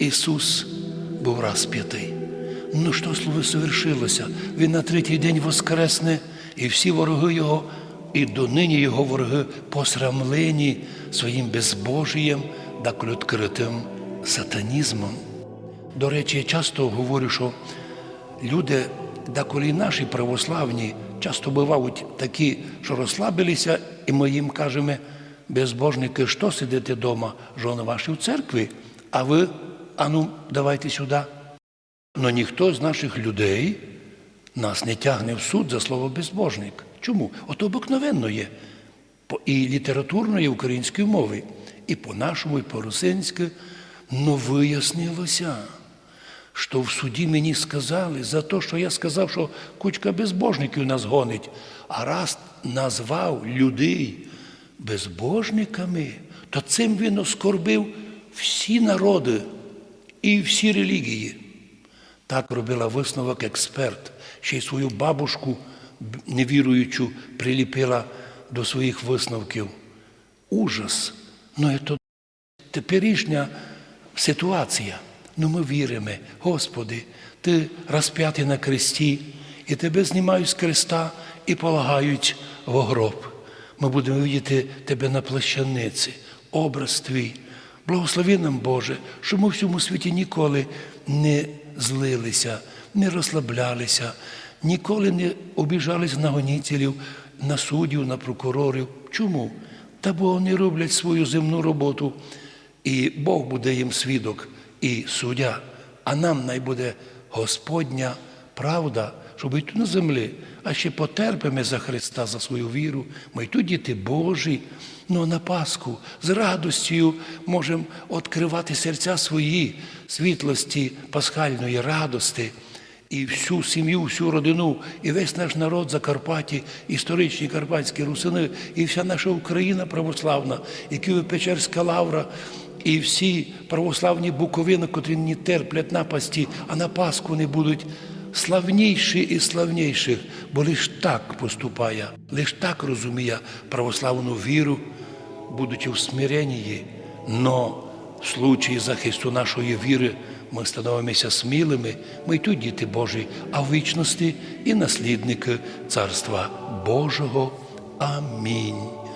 Ісус був розп'ятий. Ну що слово совершилося? Він на третій день воскресне, і всі вороги Його, і донині Його вороги посрамлені своїм безбожієм та відкритим сатанізмом. До речі, я часто говорю, що люди, деколи наші православні, часто бувають такі, що розслабилися, і ми їм кажемо, безбожники, що сидите вдома, жони ваші в церкві, а ви, ану, давайте сюди. Но ніхто з наших людей нас не тягне в суд за слово безбожник. Чому? От обикновенно є. І літературної української мови, і по-нашому, і по-русинськи. Но вияснилося, що в суді мені сказали за те, що я сказав, що кучка безбожників нас гонить, а раз назвав людей безбожниками, то цим він оскорбив всі народи і всі релігії. Так робила висновок експерт. Ще й свою бабушку невіруючу приліпила до своїх висновків. Ужас. Ну, це теперішня ситуація. Ну, ми віримо, Господи, Ти розп'ятий на кресті, і Тебе знімають з креста і полагають в гроб. Ми будемо видіти Тебе на плащаниці, образ Твій. Благослови нам, Боже, щоб ми в цьому світі ніколи не злилися, не розслаблялися, ніколи не обіжались на гонітелів, на суддів, на прокурорів. Чому? Та бо вони роблять свою земну роботу, і Бог буде їм свідок і суддя, а нам най буде Господня правда, щоб і тут на землі, а ще потерпимо за Христа, за свою віру. Ми й тут діти Божі, ну на Пасху з радостю можемо відкривати серця свої світлості пасхальної радости. І всю сім'ю, всю родину, і весь наш народ Закарпатті, історичні карпатські русини, і вся наша Україна православна, і Києво-Печерська лавра, і всі православні буковини, котрі не терплять напасті, а на Пасху не будуть славніші і славніших, бо лиш так поступає, лиш так розуміє православну віру, будучи в смиренні, но в случаї захисту нашої віри ми становимося смілими, ми й тут діти Божі, а в вічності і наслідники Царства Божого. Амінь.